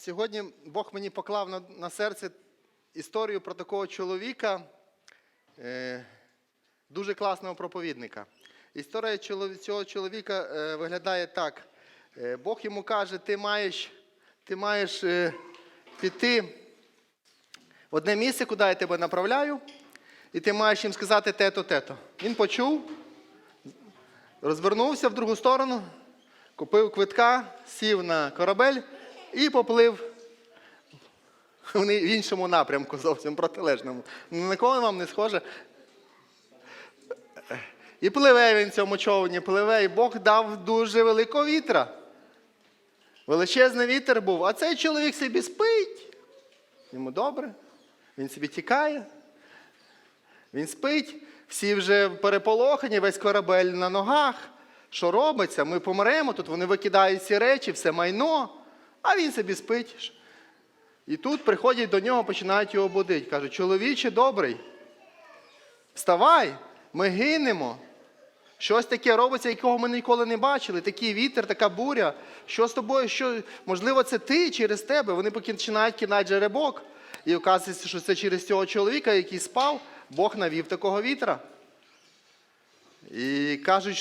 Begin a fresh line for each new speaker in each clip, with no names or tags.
Сьогодні Бог мені поклав на, на серце історію про такого чоловіка, е, дуже класного проповідника. Історія цього чоловіка е, виглядає так. Е, Бог йому каже, ти маєш, ти маєш е, піти в одне місце, куди я тебе направляю, і ти маєш їм сказати те-то, те-то. Він почув, розвернувся в другу сторону, купив квитка, сів на корабель і поплив в іншому напрямку, зовсім протилежному. На вам не схоже? І пливе він цьому човні, пливе, і Бог дав дуже великого вітра. Величезний вітер був, а цей чоловік собі спить. Йому добре, він собі тікає. Він спить, всі вже переполохані, весь корабель на ногах. Що робиться? Ми помремо, тут вони викидають ці речі, все майно, а він собі спить. І тут приходять до нього, починають його будити. Кажуть, чоловіче добрий, вставай, ми гинемо. Щось таке робиться, якого ми ніколи не бачили. Такий вітер, така буря. Що з тобою? Що, можливо, це ти через тебе. Вони починають кидати жеребок. І оказується, що це через цього чоловіка, який спав, Бог навів такого вітра. І кажуть,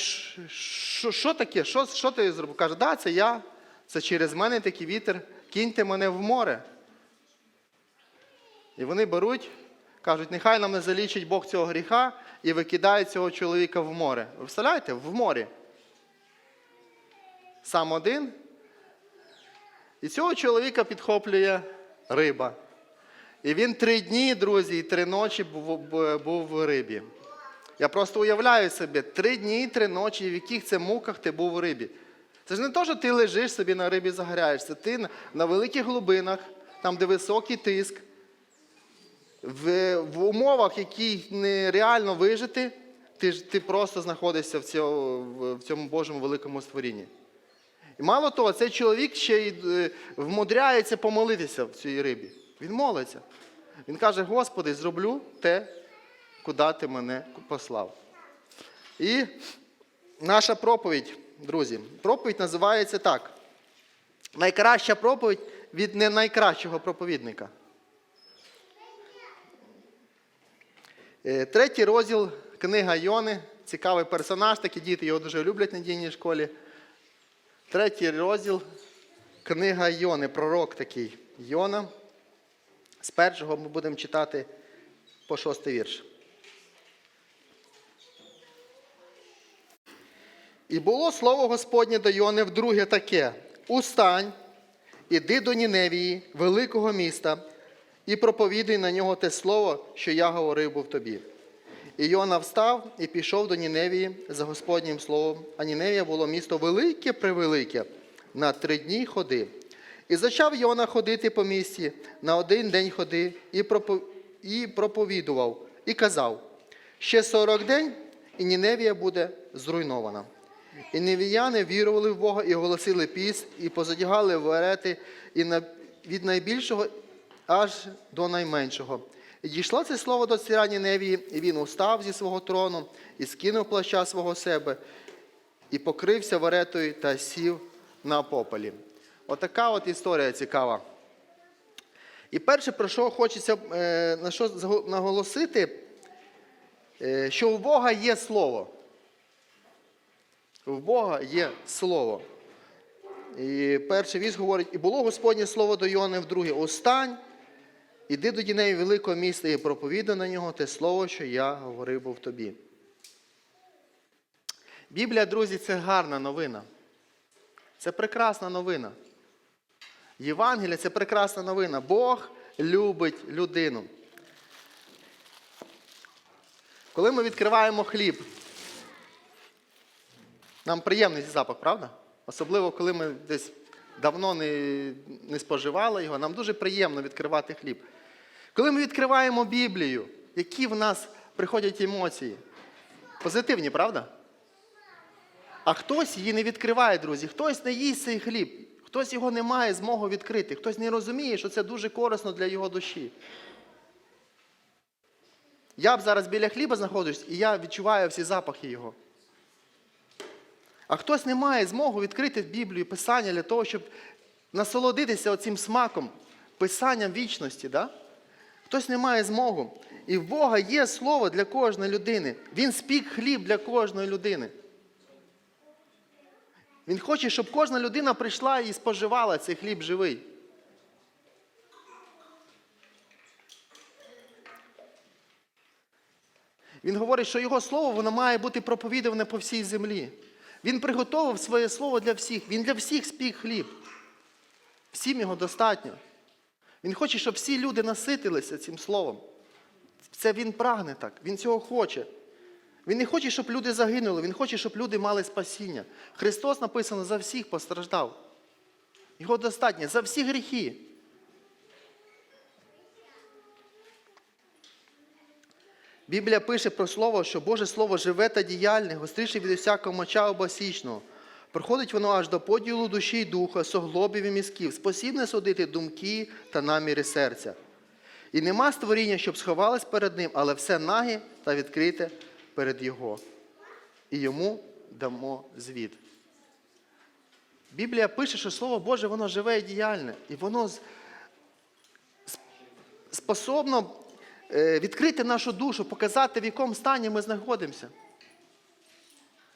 що, що таке? Що, що ти зробив? Каже, да, це я. Це через мене такий вітер. Кіньте мене в море. І вони беруть, кажуть, нехай нам не залічить Бог цього гріха і викидають цього чоловіка в море. Ви представляєте? В морі. Сам один. І цього чоловіка підхоплює риба. І він три дні, друзі, і три ночі був в рибі. Я просто уявляю собі, три дні і три ночі, в яких це муках ти був у рибі. Це ж не то, що ти лежиш собі на рибі загоряєшся. Ти на, великих глибинах, там, де високий тиск, в, в умовах, які нереально вижити, ти, ти просто знаходишся в цьому, в цьому Божому великому створінні. І мало того, цей чоловік ще й е, вмудряється помолитися в цій рибі. Він молиться. Він каже: Господи, зроблю те, куди ти мене послав. І наша проповідь, друзі, проповідь називається так. Найкраща проповідь від не найкращого проповідника. Е, Третій розділ книга Йони. Цікавий персонаж, такі діти його дуже люблять на дійній школі. Третій розділ книга Йони, пророк такий Йона. З першого ми будемо читати по шостий вірш. І було слово Господнє до Йони вдруге таке: Устань, іди до Ніневії, великого міста, і проповідуй на нього те слово, що я говорив був тобі. І Йона встав і пішов до Ніневії за Господнім словом, а Ніневія було місто велике превелике, на три дні ходи. І зачав Йона ходити по місті на один день ходи, і, пропо- і проповідував, і казав: ще сорок день, і Ніневія буде зруйнована. І невіяни вірували в Бога і оголосили піст, і позадягали верети і на, від найбільшого аж до найменшого. І дійшло це слово до царя Ніневії, і він устав зі свого трону, і скинув плаща свого себе, і покрився веретою та сів на пополі. Отака от історія цікава. І перше, про що хочеться е, на що наголосити, е, що у Бога є слово. В Бога є слово. І перший вірш говорить, і було Господнє слово до Йони вдруге. Устань, іди до діней великого міста і проповідай на нього те слово, що я говорив був тобі. Біблія, друзі, це гарна новина. Це прекрасна новина. Євангелія це прекрасна новина. Бог любить людину. Коли ми відкриваємо хліб, нам приємний запах, правда? Особливо, коли ми десь давно не, не споживали його, нам дуже приємно відкривати хліб. Коли ми відкриваємо Біблію, які в нас приходять емоції? Позитивні, правда? А хтось її не відкриває, друзі, хтось не їсть цей хліб, хтось його не має змоги відкрити, хтось не розуміє, що це дуже корисно для його душі. Я б зараз біля хліба знаходжусь, і я відчуваю всі запахи його. А хтось не має змоги відкрити Біблію, Писання для того, щоб насолодитися оцим смаком, писанням вічності. Да? Хтось не має змогу. І в Бога є слово для кожної людини. Він спік хліб для кожної людини. Він хоче, щоб кожна людина прийшла і споживала цей хліб живий. Він говорить, що його слово воно має бути проповідуване по всій землі. Він приготовив своє слово для всіх. Він для всіх спік хліб. Всім його достатньо. Він хоче, щоб всі люди наситилися цим словом. Це він прагне так, він цього хоче. Він не хоче, щоб люди загинули, він хоче, щоб люди мали спасіння. Христос написано за всіх постраждав. Його достатньо за всі гріхи. Біблія пише про слово, що Боже Слово живе та діяльне, гостріше від усякого моча обосічного. Проходить воно аж до поділу душі й духа, соглобів і мізків, спосібне судити думки та наміри серця. І нема створіння, щоб сховалось перед ним, але все наге та відкрите перед Його. І йому дамо звіт. Біблія пише, що Слово Боже, воно живе і діяльне, і воно способно відкрити нашу душу, показати, в якому стані ми знаходимося.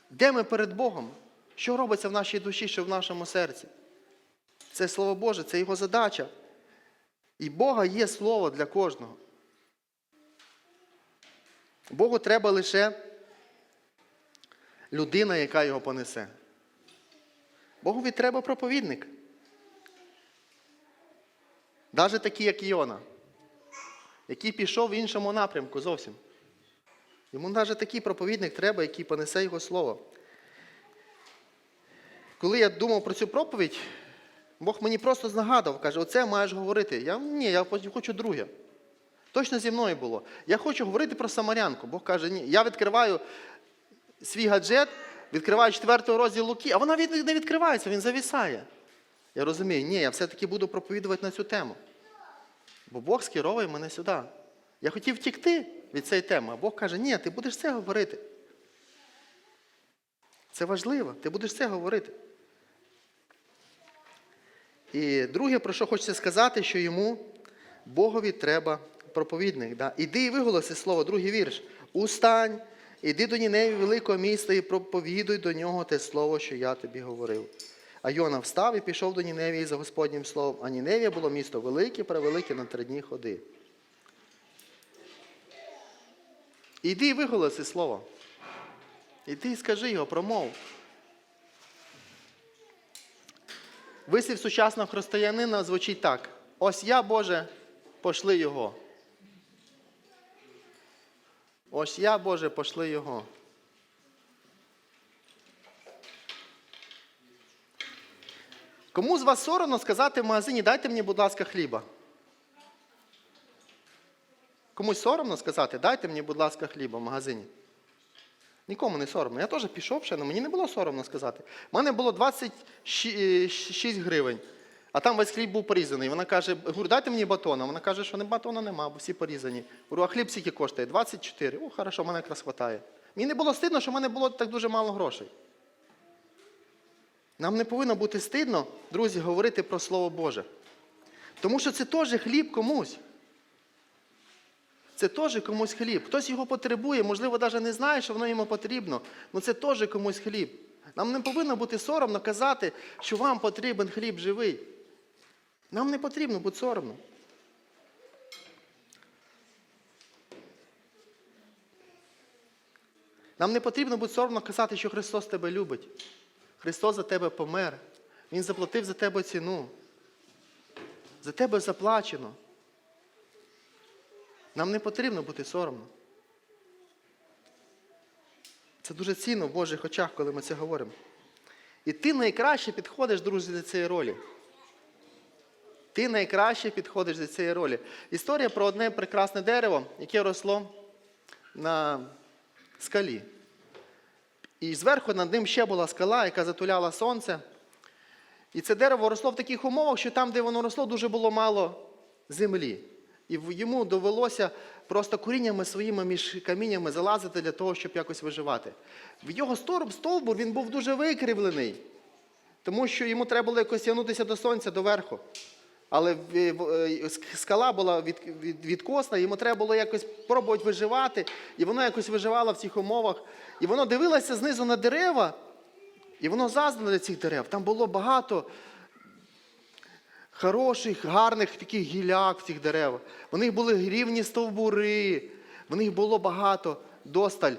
Де ми перед Богом? Що робиться в нашій душі, що в нашому серці? Це Слово Боже, це Його задача. І Бога є слово для кожного. Богу треба лише людина, яка його понесе. Богові треба проповідник. Навіть такий, як Іона, який пішов в іншому напрямку зовсім. Йому навіть такий проповідник треба, який понесе його слово. Коли я думав про цю проповідь, Бог мені просто нагадав, каже, оце маєш говорити. Я ні, я хочу друге. Точно зі мною було. Я хочу говорити про Самарянку. Бог каже, ні. Я відкриваю свій гаджет, відкриваю четвертий розділ Луки, а вона не відкривається, він завісає. Я розумію, ні, я все-таки буду проповідувати на цю тему. Бо Бог скеровує мене сюди. Я хотів втікти від цієї теми, а Бог каже, ні, ти будеш це говорити. Це важливо, ти будеш це говорити. І друге, про що хочеться сказати, що йому, Богові, треба проповідник. Да? Іди і виголоси слово, другий вірш. Устань, іди до Ніневі великого міста і проповідуй до нього те слово, що я тобі говорив. А Йона встав і пішов до Ніневії за Господнім словом. А Ніневія було місто велике, превелике на три дні ходи. Іди і виголоси слово. Іди і скажи його, промов. Вислів сучасного християнина звучить так: ось я, Боже, пошли його. Ось я, Боже, пошли його. Кому з вас соромно сказати в магазині, дайте мені, будь ласка, хліба? Комусь соромно сказати, дайте мені, будь ласка, хліба в магазині. Нікому не соромно. Я теж пішов ще, але мені не було соромно сказати. У мене було 26 гривень, а там весь хліб був порізаний. Вона каже, говорю, дайте мені батона. Вона каже, що батона нема, бо всі порізані. Говорю, а хліб скільки коштує? 24. О, хорошо, мене якраз вистачає. Мені не було стидно, що в мене було так дуже мало грошей. Нам не повинно бути стидно, друзі, говорити про Слово Боже. Тому що це теж хліб комусь. Це теж комусь хліб. Хтось його потребує, можливо, навіть не знає, що воно йому потрібно, але це теж комусь хліб. Нам не повинно бути соромно казати, що вам потрібен хліб живий. Нам не потрібно бути соромно. Нам не потрібно бути соромно казати, що Христос тебе любить. Христос за тебе помер. Він заплатив за тебе ціну. За тебе заплачено. Нам не потрібно бути соромно. Це дуже цінно в Божих очах, коли ми це говоримо. І ти найкраще підходиш, друзі, до цієї ролі. Ти найкраще підходиш до цієї ролі. Історія про одне прекрасне дерево, яке росло на скалі. І зверху над ним ще була скала, яка затуляла сонце. І це дерево росло в таких умовах, що там, де воно росло, дуже було мало землі. І йому довелося просто коріннями своїми між каміннями залазити для того, щоб якось виживати. В його стовбур він був дуже викривлений. Тому що йому треба було якось тягнутися до сонця, до верху. Але е, ск- скала була від, від, відкосна, йому треба було якось пробувати виживати, і воно якось виживало в цих умовах. І воно дивилося знизу на дерева, і воно заздрило цих дерев. Там було багато хороших, гарних таких гіляк в цих деревах. В них були рівні стовбури, в них було багато досталь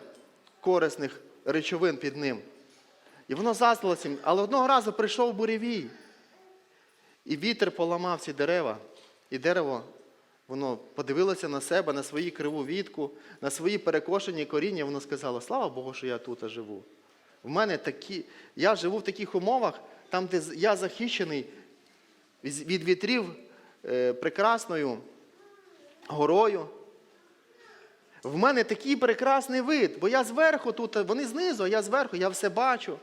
корисних речовин під ним. І воно заздрило цим. Але одного разу прийшов буревій. І вітер поламав ці дерева, і дерево воно подивилося на себе, на свою криву вітку, на свої перекошені коріння, воно сказало, слава Богу, що я тут живу. В мене такі, я живу в таких умовах, там, де я захищений від вітрів е, прекрасною горою. В мене такий прекрасний вид, бо я зверху тут, вони знизу, а я зверху, я все бачу.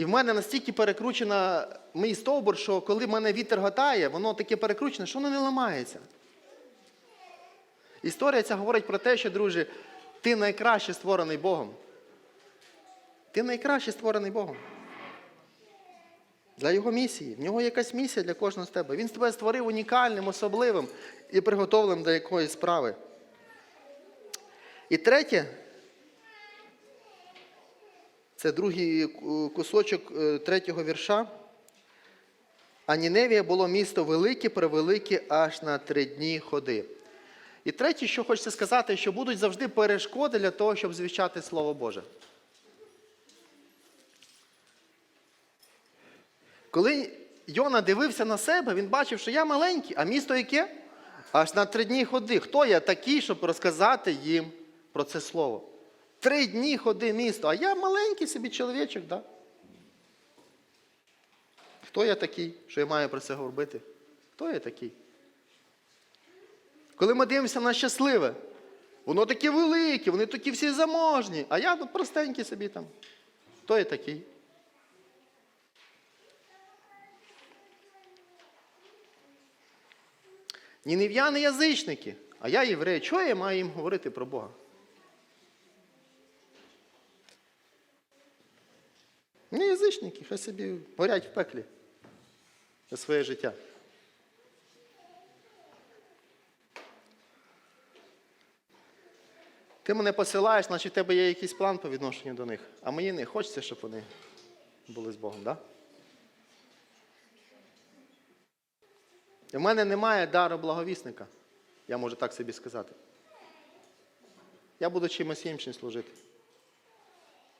І в мене настільки перекручена мій стовбур, що коли мене вітер гатає, воно таке перекручене, що воно не ламається. Історія ця говорить про те, що, друзі, ти найкраще створений Богом. Ти найкраще створений Богом. Для його місії. В нього якась місія для кожного з тебе. Він тебе створив унікальним, особливим і приготовленим до якоїсь справи. І третє, це другий кусочок е, третього вірша. А Ніневія було місто велике, превелике аж на три дні ходи. І третє, що хочеться сказати, що будуть завжди перешкоди для того, щоб звіщати Слово Боже. Коли Йона дивився на себе, він бачив, що я маленький, а місто яке? Аж на три дні ходи. Хто я такий, щоб розказати їм про це слово? Три дні ходи місто, а я маленький собі чоловічок, да? Хто я такий, що я маю про це говорити? Хто я такий? Коли ми дивимося на щасливе, воно таке велике, вони такі всі заможні, а я ну, простенький собі там. Хто я такий? Нінев'яни язичники, а я єврей. Чого я маю їм говорити про Бога? Язичники, хай собі горять в пеклі за своє життя. Ти мене посилаєш, значить в тебе є якийсь план по відношенню до них. А мені не хочеться, щоб вони були з Богом, так? Да? В мене немає дару благовісника, я можу так собі сказати. Я буду чимось іншим служити.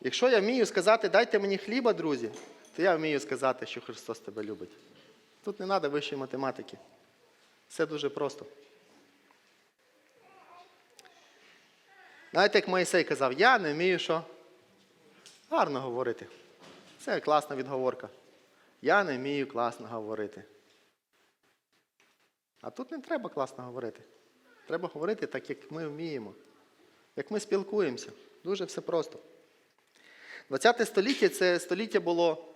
Якщо я вмію сказати, дайте мені хліба, друзі, то я вмію сказати, що Христос тебе любить. Тут не треба вищої математики. Все дуже просто. Знаєте, як Моїсей казав, я не вмію що? Гарно говорити. Це класна відговорка. Я не вмію класно говорити. А тут не треба класно говорити. Треба говорити так, як ми вміємо, як ми спілкуємося. Дуже все просто. 20 століття це століття було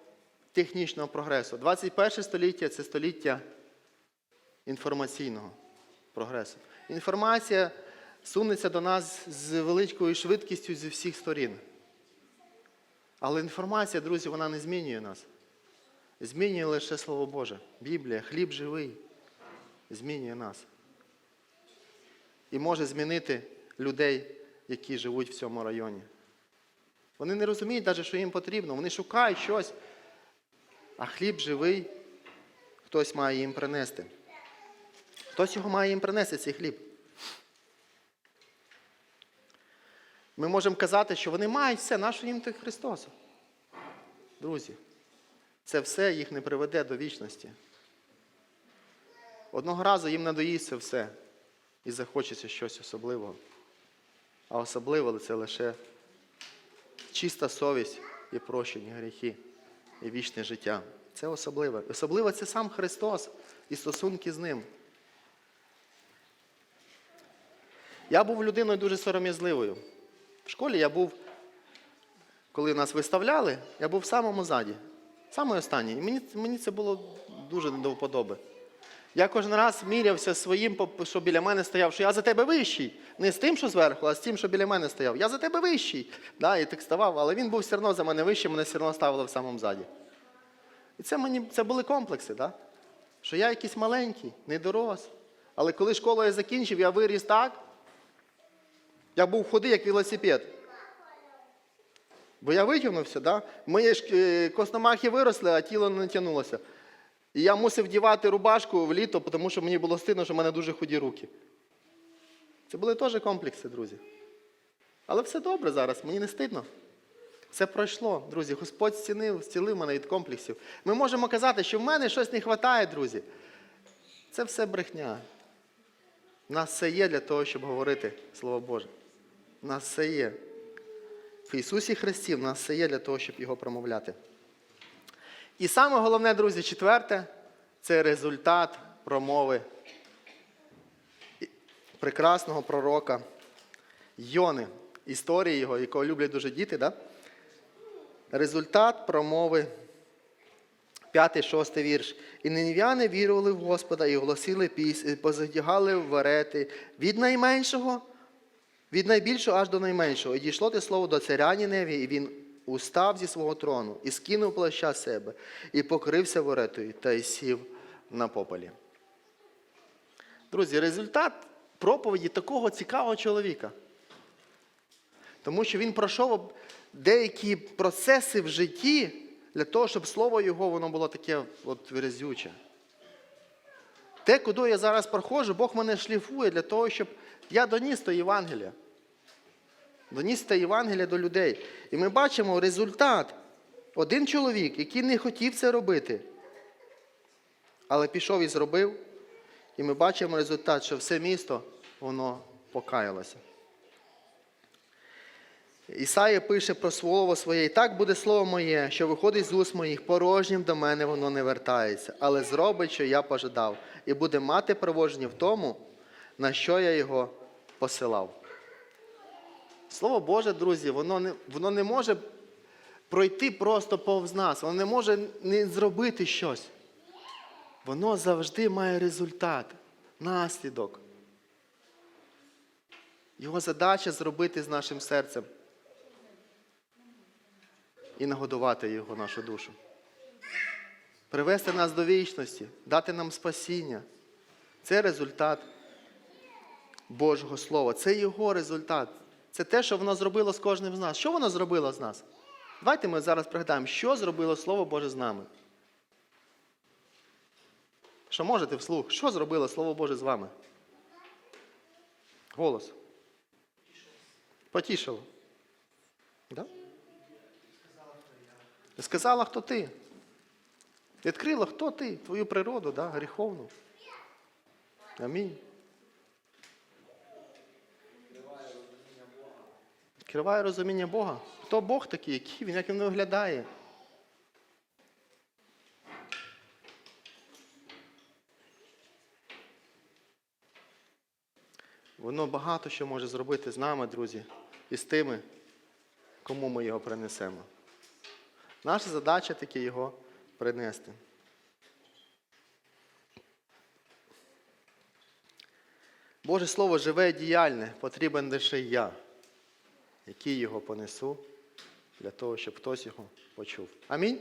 технічного прогресу. 21 століття це століття інформаційного прогресу. Інформація сунеться до нас з великою швидкістю зі всіх сторін. Але інформація, друзі, вона не змінює нас. Змінює лише Слово Боже. Біблія, хліб живий змінює нас. І може змінити людей, які живуть в цьому районі. Вони не розуміють навіть, що їм потрібно. Вони шукають щось, а хліб живий, хтось має їм принести. Хтось його має їм принести, цей хліб. Ми можемо казати, що вони мають все, нащо їм той Христос? Друзі, це все їх не приведе до вічності. Одного разу їм надоїсть все і захочеться щось особливого. А особливо це лише чиста совість і прощені гріхи, і вічне життя. Це особливе. Особливо це сам Христос і стосунки з Ним. Я був людиною дуже сором'язливою. В школі я був, коли нас виставляли, я був в самому заді, самий останній. І мені, мені це було дуже до вподоби. Я кожен раз мірявся своїм, що біля мене стояв, що я за тебе вищий. Не з тим, що зверху, а з тим, що біля мене стояв. Я за тебе вищий. Да, і так ставав, але він був все одно за мене вищий, мене все одно ставили в самому заді. І це, мені, це були комплекси, да? що я якийсь маленький, не дорос. Але коли школу я закінчив, я виріс так. Я був худий, як велосипед. Бо я витягнувся, да? мої ж е, костомахи виросли, а тіло не натягнулося. І я мусив вдівати рубашку в літо, тому що мені було стидно, що в мене дуже худі руки. Це були теж комплекси, друзі. Але все добре зараз, мені не стидно. Це пройшло, друзі. Господь зцінив, зцілив мене від комплексів. Ми можемо казати, що в мене щось не вистачає, друзі. Це все брехня. У нас все є для того, щоб говорити Слово Боже. У нас все є. В Ісусі Христі в нас все є для того, щоб його промовляти. І саме головне, друзі, четверте це результат промови прекрасного пророка Йони, історії його, якого люблять дуже діти. Да? Результат промови, п'ятий, шостий вірш. І нинів'яни вірували в Господа і оголосили пісні, позадягали верети від найменшого, від найбільшого аж до найменшого. І дійшло те слово до царя Ніневі, і він устав зі свого трону, і скинув плаща себе, і покрився веретою, та й сів на пополі. Друзі, результат проповіді такого цікавого чоловіка. Тому що він пройшов деякі процеси в житті для того, щоб слово його воно було таке от вирізюче. Те, куди я зараз проходжу, Бог мене шліфує для того, щоб я доніс то Євангелія. Доніс те Євангелія до людей. І ми бачимо результат. Один чоловік, який не хотів це робити, але пішов і зробив. І ми бачимо результат, що все місто воно покаялося. Ісая пише про слово своє, і так буде слово моє, що виходить з уст моїх, порожнім до мене воно не вертається, але зробить, що я пожадав, і буде мати проводження в тому, на що я його посилав. Слово Боже, друзі, воно не, воно не може пройти просто повз нас, воно не може не зробити щось. Воно завжди має результат, наслідок. Його задача зробити з нашим серцем і нагодувати його нашу душу. Привести нас до вічності, дати нам спасіння. Це результат Божого Слова. Це його результат. Це те, що воно зробило з кожним з нас. Що воно зробило з нас? Давайте ми зараз пригадаємо, що зробило Слово Боже з нами. Що можете вслух? Що зробило Слово Боже з вами? Голос. Потішило. Да? Сказала, хто ти. Відкрила, хто ти, твою природу, да, гріховну. Амінь. Відкриває розуміння Бога. Хто Бог такий, який він, як він виглядає? Воно багато що може зробити з нами, друзі, і з тими, кому ми його принесемо. Наша задача таки його принести. Боже Слово живе і діяльне, потрібен лише я, який його понесу для того, щоб хтось його почув. Амінь.